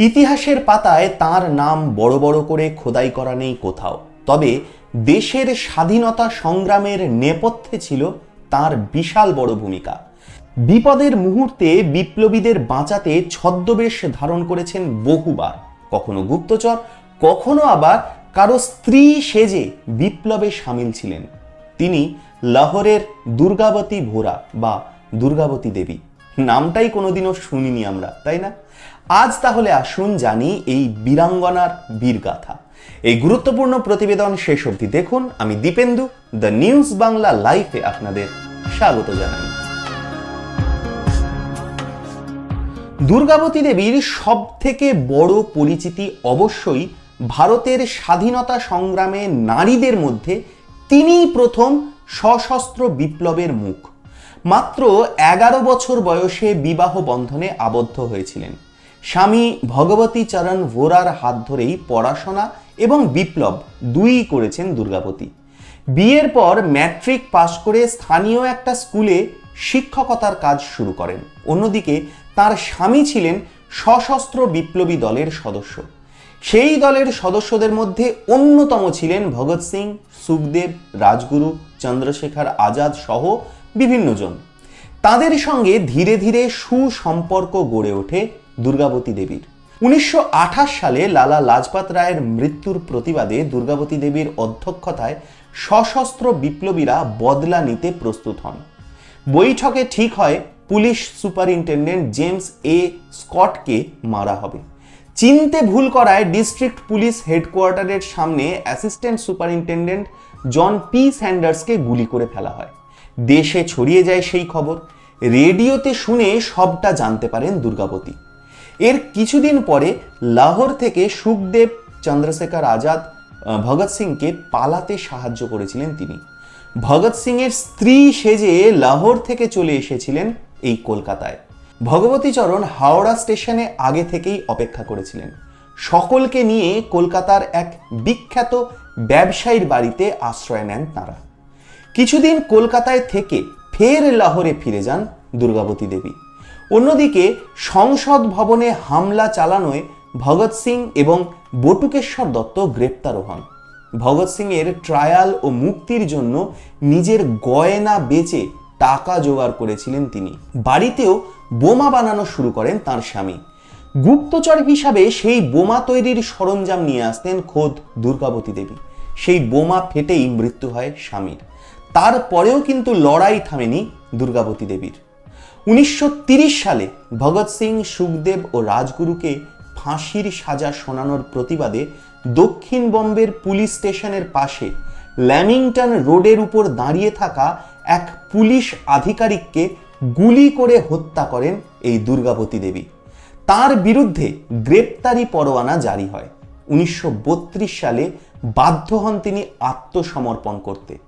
ইতিহাসের পাতায় তার নাম বড় বড় করে খোদাই করা নেই কোথাও। তবে দেশের স্বাধীনতা সংগ্রামের নেপথ্যে ছিল তার বিশাল বড় ভূমিকা। বিপদের মুহূর্তে বিপ্লবীদের বাঁচাতে ছদ্মবেশ ধারণ করেছেন বহুবার। কখনো গুপ্তচর, কখনো আবার কারও স্ত্রী সেজে বিপ্লবে সামিল ছিলেন। তিনি লাহোরের দুর্গাবতী ভোরা বা দুর্গাবতী দেবী। নামটাই কোনোদিনও শুনিনি আমরা, তাই না? আজ তাহলে আসুন জানি এই বীরাঙ্গনার বীরগাথা। এই গুরুত্বপূর্ণ প্রতিবেদন শেষ অবধি দেখুন। আমি দীপেন্দু, দ্য নিউজ বাংলা লাইফে আপনাদের স্বাগত জানাই। দুর্গাবতী দেবীর সব থেকে বড় পরিচিতি অবশ্যই ভারতের স্বাধীনতা সংগ্রামে নারীদের মধ্যে তিনিই প্রথম সশস্ত্র বিপ্লবের মুখ। মাত্র এগারো বছর বয়সে বিবাহ বন্ধনে আবদ্ধ হয়েছিলেন। স্বামী ভগবতী চরণ ভোরার হাত ধরেই পড়াশোনা এবং বিপ্লব দুই করেছেন দুর্গাবতী বিয়ের পর ম্যাট্রিক পাশ করে স্থানীয় একটা স্কুলে শিক্ষকতার কাজ শুরু করেন। অন্যদিকে তার স্বামী ছিলেন সশস্ত্র বিপ্লবী দলের সদস্য। সেই দলের সদস্যদের মধ্যে অন্যতম ছিলেন ভগৎ সিং, সুখদেব, রাজগুরু, চন্দ্রশেখর আজাদ সহ বিভিন্নজন তাদের সঙ্গে ধীরে ধীরে সুসম্পর্ক গড়ে ওঠে দুর্গাবতী দেবীর। উনিশশো আঠাশ সালে লালা লাজপাত রায়ের মৃত্যুর প্রতিবাদে দুর্গাবতী দেবীর অধ্যক্ষতায় সশস্ত্র বিপ্লবীরা বদলা নিতে প্রস্তুত হন। বৈঠকে ঠিক হয় পুলিশ সুপারিনটেন্ডেন্ট জেমস এ স্কটকে মারা হবে। চিনতে ভুল করায় ডিস্ট্রিক্ট পুলিশ হেডকোয়ার্টারের সামনে অ্যাসিস্ট্যান্ট সুপারিনটেন্ডেন্ট জন পি স্যান্ডার্সকে গুলি করে ফেলা হয়। দেশে ছড়িয়ে যায় সেই খবর। রেডিওতে শুনে সবটা জানতে পারেন দুর্গাবতী। এর কিছুদিন পরে লাহোর থেকে সুখদেব চন্দ্রশেখর আজাদ ভগৎ সিংকে পালাতে সাহায্য করেছিলেন তিনি। ভগৎ সিংয়ের স্ত্রী সেজে লাহোর থেকে চলে এসেছিলেন এই কলকাতায়। ভগবতী চরণ হাওড়া স্টেশনে আগে থেকেই অপেক্ষা করেছিলেন। সকলকে নিয়ে কলকাতার এক বিখ্যাত ব্যবসায়ীর বাড়িতে আশ্রয় নেন তাঁরা। কিছুদিন কলকাতায় থেকে ফের লাহোরে ফিরে যান দুর্গাবতী দেবী। অন্যদিকে সংসদ ভবনে হামলা চালানোয় ভগৎ সিং এবং বটুকেশ্বর দত্ত গ্রেপ্তারও হন ভগৎ সিং এর ট্রায়াল ও মুক্তির জন্য নিজের গয়না বেচে টাকা জোগাড় করেছিলেন তিনি। বাড়িতেও বোমা বানানো শুরু করেন তার স্বামী। গুপ্তচর হিসাবে সেই বোমা তৈরির সরঞ্জাম নিয়ে আসতেন খোদ দুর্গাবতী দেবী। সেই বোমা ফেটেই মৃত্যু হয় স্বামীর। তারপরেও কিন্তু লড়াই থামেনি দুর্গাবতী দেবীর। উনিশশো সালে ভগৎ সিং, সুখদেব ও রাজগুরুকে ফাঁসির সাজা শোনানোর প্রতিবাদে দক্ষিণ বম্বের পুলিশ স্টেশনের পাশে ল্যামিংটন রোডের উপর দাঁড়িয়ে থাকা এক পুলিশ আধিকারিককে গুলি করে হত্যা করেন এই দুর্গাবতী দেবী। তার বিরুদ্ধে গ্রেপ্তারি পরোয়ানা জারি হয়। উনিশশো বত্রিশ সালে বাধ্য হন তিনি আত্মসমর্পণ করতে।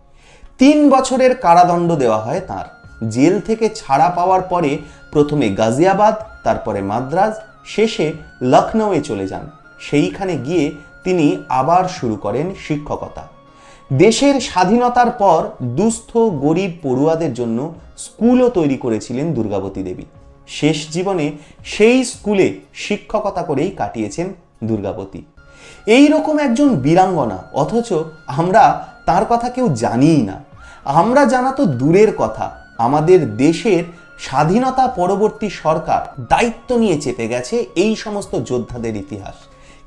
তিন বছরের কারাদণ্ড দেওয়া হয় তার। জেল থেকে ছাড়া পাওয়ার পরে প্রথমে গাজিয়াবাদ, তারপরে মাদ্রাজ, শেষে লখনৌয়ে চলে যান। সেইখানে গিয়ে তিনি আবার শুরু করেন শিক্ষকতা। দেশের স্বাধীনতার পর দুস্থ, গরিব পড়ুয়াদের জন্য স্কুলও তৈরি করেছিলেন দুর্গাবতী দেবী। শেষ জীবনে সেই স্কুলে শিক্ষকতা করেই কাটিয়েছেন দুর্গাবতী। এই রকম একজন বীরাঙ্গনা, অথচ আমরা তার কথা কেউ জানিই না। আমরা জানা তো দূরের কথা আমাদের দেশের স্বাধীনতা পরবর্তী সরকার দায়িত্ব নিয়ে চেপে গেছে এই সমস্ত যোদ্ধাদের ইতিহাস।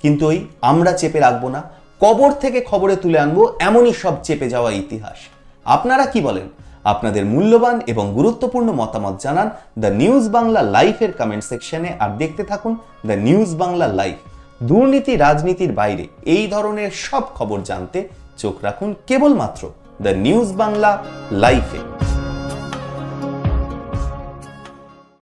কিন্তু ওই আমরা চেপে রাখব না, কবর থেকে খবরে তুলে আনব এমনই সব চেপে যাওয়া ইতিহাস। আপনারা কি বলেন? আপনাদের মূল্যবান এবং গুরুত্বপূর্ণ মতামত জানান দ্য নিউজ বাংলা লাইফের কমেন্ট সেকশনে আর দেখতে থাকুন দ্য নিউজ বাংলা লাইফ। দুর্নীতি, রাজনীতির বাইরে এই ধরনের সব খবর জানতে চোখ রাখুন কেবলমাত্র দ্য নিউজ বাংলা লাইফে